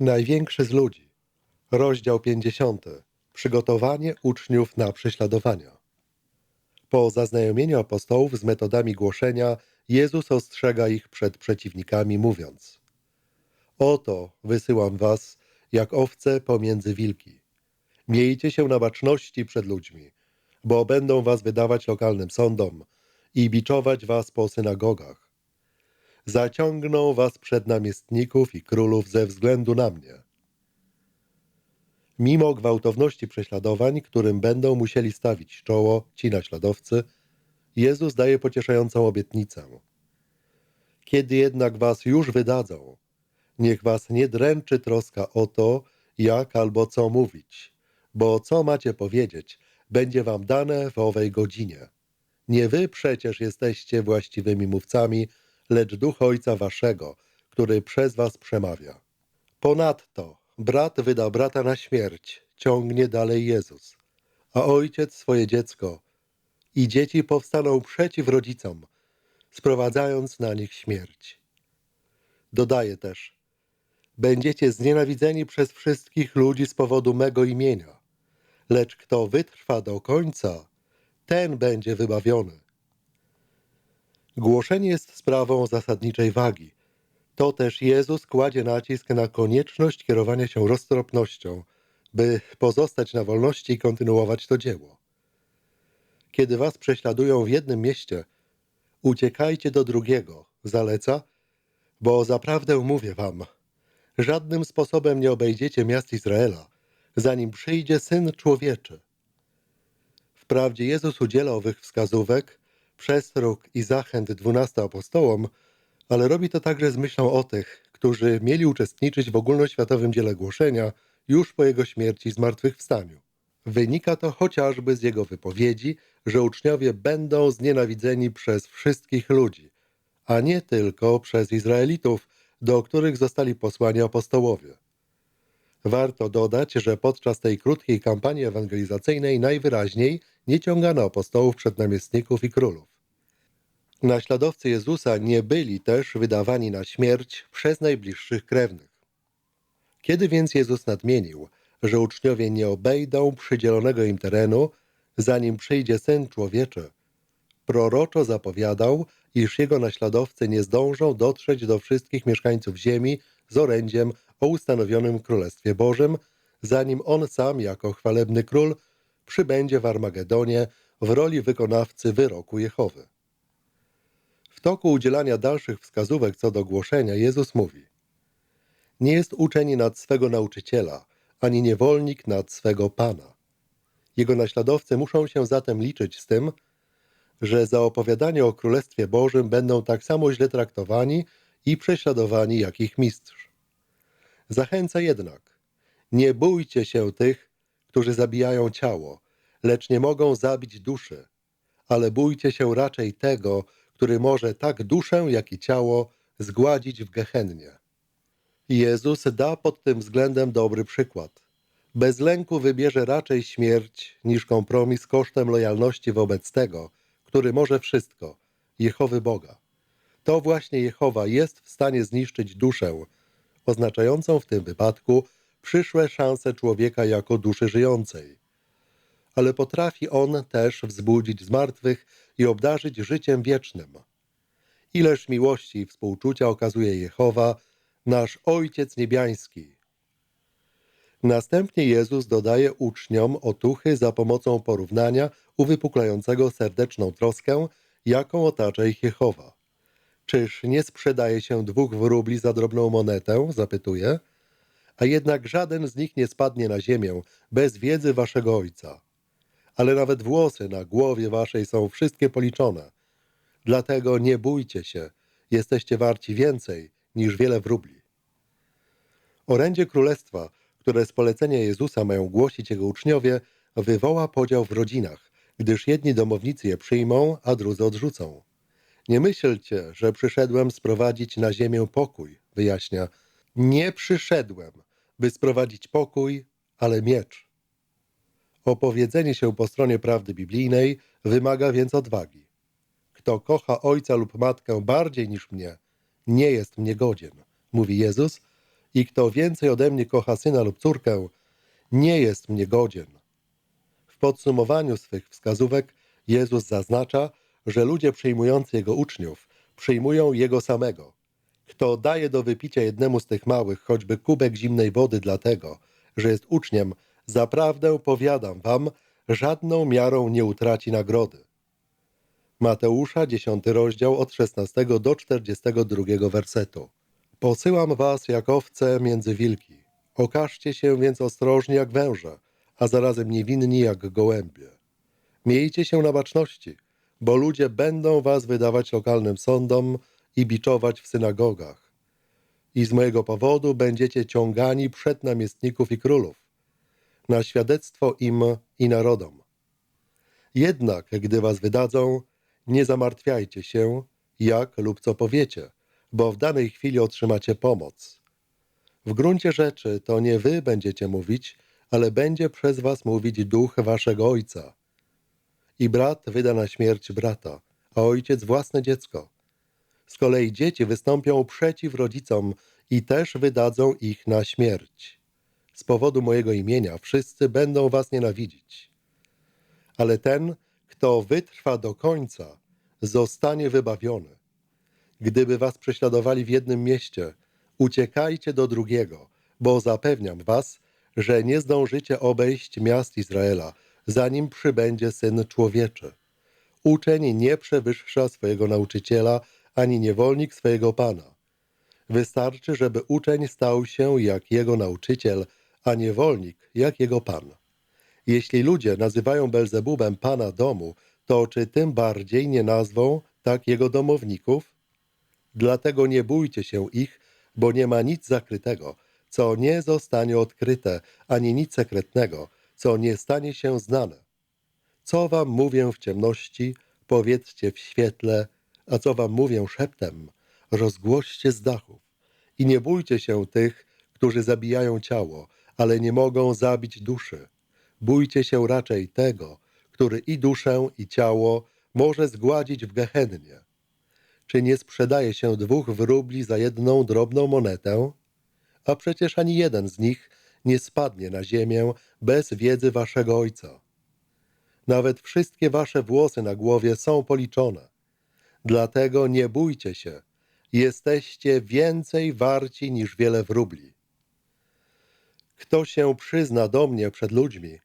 Największy z ludzi. Rozdział 50. Przygotowanie uczniów na prześladowania. Po zaznajomieniu apostołów z metodami głoszenia, Jezus ostrzega ich przed przeciwnikami, mówiąc: Oto wysyłam was, jak owce pomiędzy wilki. Miejcie się na baczności przed ludźmi, bo będą was wydawać lokalnym sądom i biczować was po synagogach. Zaciągną was przed namiestników i królów ze względu na mnie. Mimo gwałtowności prześladowań, którym będą musieli stawić czoło ci naśladowcy, Jezus daje pocieszającą obietnicę. Kiedy jednak was już wydadzą, niech was nie dręczy troska o to, jak albo co mówić, bo co macie powiedzieć, będzie wam dane w owej godzinie. Nie wy przecież jesteście właściwymi mówcami, lecz duch Ojca waszego, który przez was przemawia. Ponadto brat wyda brata na śmierć, ciągnie dalej Jezus, a ojciec swoje dziecko i dzieci powstaną przeciw rodzicom, sprowadzając na nich śmierć. Dodaje też, będziecie znienawidzeni przez wszystkich ludzi z powodu mego imienia, lecz kto wytrwa do końca, ten będzie wybawiony. Głoszenie jest sprawą zasadniczej wagi. To też Jezus kładzie nacisk na konieczność kierowania się roztropnością, by pozostać na wolności i kontynuować to dzieło. Kiedy was prześladują w jednym mieście, uciekajcie do drugiego, zaleca, bo zaprawdę mówię wam, żadnym sposobem nie obejdziecie miast Izraela, zanim przyjdzie Syn Człowieczy. Wprawdzie Jezus udziela owych wskazówek, przestróg i zachęt dwunastu apostołom, ale robi to także z myślą o tych, którzy mieli uczestniczyć w ogólnoświatowym dziele głoszenia już po jego śmierci i zmartwychwstaniu. Wynika to chociażby z jego wypowiedzi, że uczniowie będą znienawidzeni przez wszystkich ludzi, a nie tylko przez Izraelitów, do których zostali posłani apostołowie. Warto dodać, że podczas tej krótkiej kampanii ewangelizacyjnej najwyraźniej nie ciągano apostołów przed namiestników i królów. Naśladowcy Jezusa nie byli też wydawani na śmierć przez najbliższych krewnych. Kiedy więc Jezus nadmienił, że uczniowie nie obejdą przydzielonego im terenu, zanim przyjdzie Syn Człowieczy, proroczo zapowiadał, iż jego naśladowcy nie zdążą dotrzeć do wszystkich mieszkańców ziemi z orędziem o ustanowionym Królestwie Bożym, zanim on sam jako chwalebny król przybędzie w Armagedonie w roli wykonawcy wyroku Jehowy. W toku udzielania dalszych wskazówek co do głoszenia Jezus mówi Nie jest uczeń nad swego nauczyciela, ani niewolnik nad swego Pana. Jego naśladowcy muszą się zatem liczyć z tym, że za opowiadanie o Królestwie Bożym będą tak samo źle traktowani i prześladowani jak ich mistrz. Zachęca jednak, nie bójcie się tych, którzy zabijają ciało, lecz nie mogą zabić duszy, ale bójcie się raczej tego, który może tak duszę, jak i ciało zgładzić w gehennie. Jezus da pod tym względem dobry przykład. Bez lęku wybierze raczej śmierć niż kompromis kosztem lojalności wobec tego, który może wszystko, Jehowy Boga. To właśnie Jehowa jest w stanie zniszczyć duszę, oznaczającą w tym wypadku przyszłe szanse człowieka jako duszy żyjącej. Ale potrafi on też wzbudzić zmartwych i obdarzyć życiem wiecznym. Ileż miłości i współczucia okazuje Jehowa, nasz Ojciec Niebiański. Następnie Jezus dodaje uczniom otuchy za pomocą porównania uwypuklającego serdeczną troskę, jaką otacza ich Jehowa. Czyż nie sprzedaje się dwóch wróbli za drobną monetę? zapytuje. A jednak żaden z nich nie spadnie na ziemię bez wiedzy waszego Ojca. Ale nawet włosy na głowie waszej są wszystkie policzone. Dlatego nie bójcie się, jesteście warci więcej niż wiele wróbli. Orędzie królestwa, które z polecenia Jezusa mają głosić jego uczniowie, wywoła podział w rodzinach, gdyż jedni domownicy je przyjmą, a drudzy odrzucą. Nie myślcie, że przyszedłem sprowadzić na ziemię pokój, wyjaśnia. Nie przyszedłem, by sprowadzić pokój, ale miecz. Opowiedzenie się po stronie prawdy biblijnej wymaga więc odwagi. Kto kocha ojca lub matkę bardziej niż mnie, nie jest mnie godzien, mówi Jezus I kto więcej ode mnie kocha syna lub córkę, nie jest mnie godzien. W podsumowaniu swych wskazówek Jezus zaznacza, że ludzie przyjmujący Jego uczniów przyjmują Jego samego. Kto daje do wypicia jednemu z tych małych choćby kubek zimnej wody dlatego, że jest uczniem, zaprawdę powiadam wam, żadną miarą nie utraci nagrody. Mateusza, 10 rozdział od 16 do 42 wersetu. Posyłam was jak owce między wilki. Okażcie się więc ostrożni jak węże, a zarazem niewinni jak gołębie. Miejcie się na baczności, bo ludzie będą was wydawać lokalnym sądom i biczować w synagogach. I z mojego powodu będziecie ciągani przed namiestników i królów, na świadectwo im i narodom. Jednak, gdy was wydadzą, nie zamartwiajcie się, jak lub co powiecie, bo w danej chwili otrzymacie pomoc. W gruncie rzeczy to nie wy będziecie mówić, ale będzie przez was mówić duch waszego ojca. I brat wyda na śmierć brata, a ojciec własne dziecko. Z kolei dzieci wystąpią przeciw rodzicom i też wydadzą ich na śmierć. Z powodu mojego imienia wszyscy będą was nienawidzić. Ale ten, kto wytrwa do końca, zostanie wybawiony. Gdyby was prześladowali w jednym mieście, uciekajcie do drugiego, bo zapewniam was, że nie zdążycie obejść miast Izraela, zanim przybędzie Syn Człowieczy. Uczeń nie przewyższa swojego nauczyciela, ani niewolnik swojego Pana. Wystarczy, żeby uczeń stał się jak jego nauczyciel, a niewolnik jak jego Pan. Jeśli ludzie nazywają Belzebubem Pana domu, to czy tym bardziej nie nazwą tak jego domowników? Dlatego nie bójcie się ich, bo nie ma nic zakrytego, co nie zostanie odkryte, ani nic sekretnego, co nie stanie się znane. Co wam mówię w ciemności, powiedzcie w świetle, a co wam mówię szeptem, rozgłoście z dachów. I nie bójcie się tych, którzy zabijają ciało, ale nie mogą zabić duszy. Bójcie się raczej tego, który i duszę, i ciało może zgładzić w gehennie. Czy nie sprzedaje się dwóch wróbli za jedną drobną monetę? A przecież ani jeden z nich nie spadnie na ziemię bez wiedzy waszego Ojca. Nawet wszystkie wasze włosy na głowie są policzone. Dlatego nie bójcie się, jesteście więcej warci niż wiele wróbli. Kto się przyzna do mnie przed ludźmi,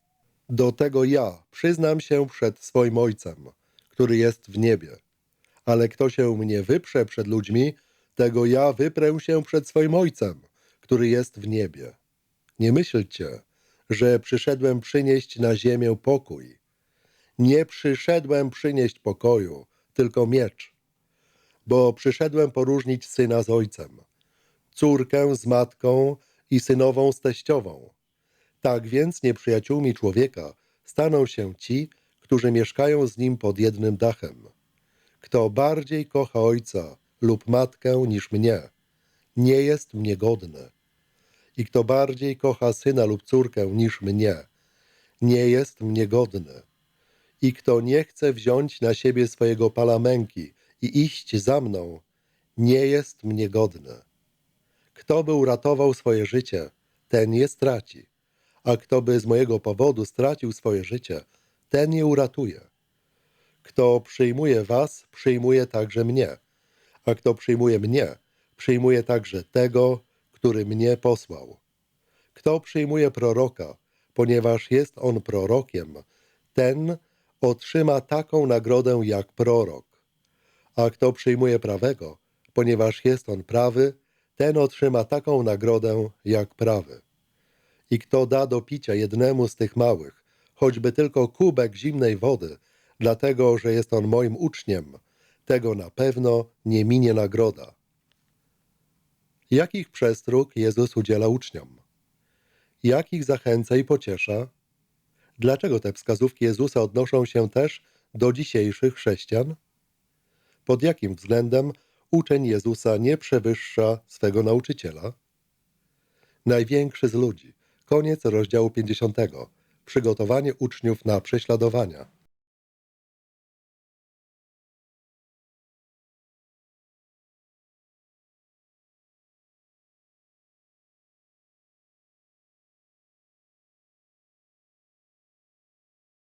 do tego ja przyznam się przed swoim Ojcem, który jest w niebie. Ale kto się mnie wyprze przed ludźmi, tego ja wyprę się przed swoim Ojcem, który jest w niebie. Nie myślcie, że przyszedłem przynieść na ziemię pokój. Nie przyszedłem przynieść pokoju, tylko miecz. Bo przyszedłem poróżnić syna z ojcem, córkę z matką i synową z teściową. Tak więc nieprzyjaciółmi człowieka staną się ci, którzy mieszkają z nim pod jednym dachem. Kto bardziej kocha ojca lub matkę niż mnie, nie jest mnie godny. I kto bardziej kocha syna lub córkę niż mnie, nie jest mnie godny. I kto nie chce wziąć na siebie swojego pala męki i iść za mną, nie jest mnie godny. Kto by uratował swoje życie, ten je straci, a kto by z mojego powodu stracił swoje życie, ten je uratuje. Kto przyjmuje was, przyjmuje także mnie, a kto przyjmuje mnie, przyjmuje także tego, który mnie posłał. Kto przyjmuje proroka, ponieważ jest on prorokiem, ten otrzyma taką nagrodę jak prorok. A kto przyjmuje prawego, ponieważ jest on prawy, ten otrzyma taką nagrodę jak prawy. I kto da do picia jednemu z tych małych, choćby tylko kubek zimnej wody, dlatego że jest on moim uczniem, tego na pewno nie minie nagroda. Jakich przestróg Jezus udziela uczniom? Jak ich zachęca i pociesza? Dlaczego te wskazówki Jezusa odnoszą się też do dzisiejszych chrześcijan? Pod jakim względem uczeń Jezusa nie przewyższa swego nauczyciela? Największy z ludzi. Koniec rozdziału 50. Przygotowanie uczniów na prześladowania.